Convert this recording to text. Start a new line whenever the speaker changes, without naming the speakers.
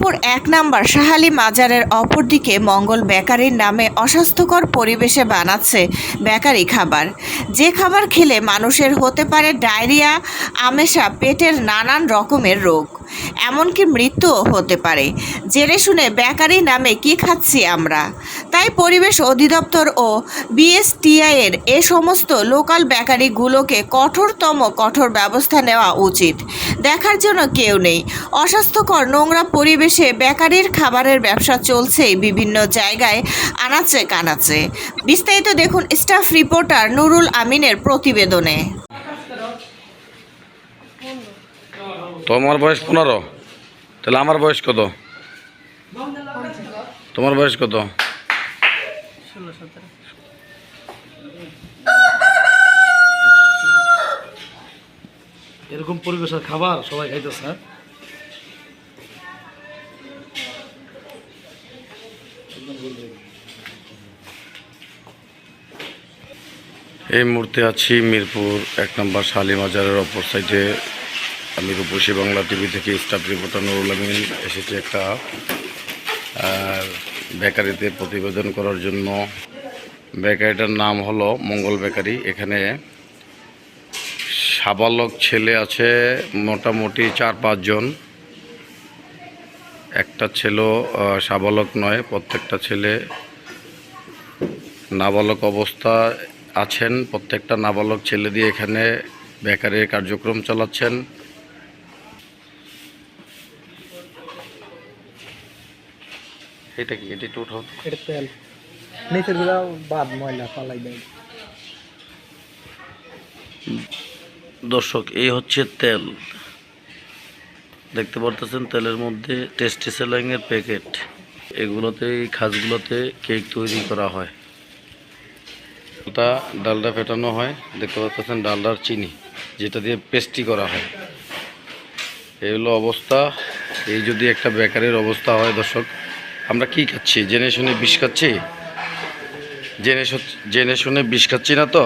মিরপুর এক নাম্বার শাহালি মাজারের অপরদিকে মঙ্গল বেকারির নামে অস্বাস্থ্যকর পরিবেশে বানাচ্ছে বেকারি খাবার। যে খাবার খেলে মানুষের হতে পারে ডায়রিয়া, আমেশা, পেটের নানান রকমের রোগ। এমনকি মৃত্যুও হতে পারে। জেনে শুনে বেকারি নামে কি খাচ্ছি আমরা? তাই পরিবেশ অধিদপ্তর ও বিএসটিআই এর এ সমস্ত লোকাল বেকারিগুলোকে কঠোরতম কঠোর ব্যবস্থা নেওয়া উচিত। দেখার জন্য কেউ নেই। অস্বাস্থ্যকর নোংরা পরিবেশে বেকারির খাবারের ব্যবসা চলছে বিভিন্ন জায়গায়, আনাচে কানাচে। বিস্তারিত দেখুন স্টাফ রিপোর্টার নুরুল আমিনের প্রতিবেদনে।
তোমার বয়স পনেরো। তাহলে আমার বয়স কত? তোমার বয়স কত?
এরকম পরিবেশের খাবার সবাই খাইতেছে হ্যাঁ?
এই মুহূর্তে আছি মিরপুর এক নম্বর শালিমাজারের অপর সাইডে। আমি রূপসী বাংলা টিভি থেকে স্টাফ রিপোর্টার নুরুল আমিন এসেছি একটা। আর বেকারিতে প্রতিবেদন করার জন্য। বেকারিটার নাম হলো মঙ্গল বেকারি। এখানে সাবালক ছেলে আছে, মোটামুটি চার পাঁচজন একটা ছেলেও সাবালক নয়, প্রত্যেকটা ছেলে নাবালক অবস্থা আছেন। প্রত্যেকটা নাবালক ছেলে দিয়ে এখানে বেকারের কার্যক্রম চালাচ্ছেন। এটা কি? এটি
এটা তেল। নিচেরগুলা বাদ ময়লা পালাই দেয়।
দর্শক এই হচ্ছে তেল। দেখতে পারতেছেন তেলের মধ্যে টেস্টি সেলাইংয়ের প্যাকেট। এগুলোতে এই খাসগুলোতে কেক তৈরি করা হয়। ওটা ডালডা ফেটানো হয়। দেখতে পাচ্ছেন ডালডার চিনি যেটা দিয়ে পেস্টি করা হয়। এই হলো অবস্থা। এই যদি একটা বেকারির অবস্থা হয় দর্শক আমরা কি খাচ্ছি? জেনে শুনে বিষ খাচ্ছি? জেনে জেনে শুনে বিষ খাচ্ছি না তো?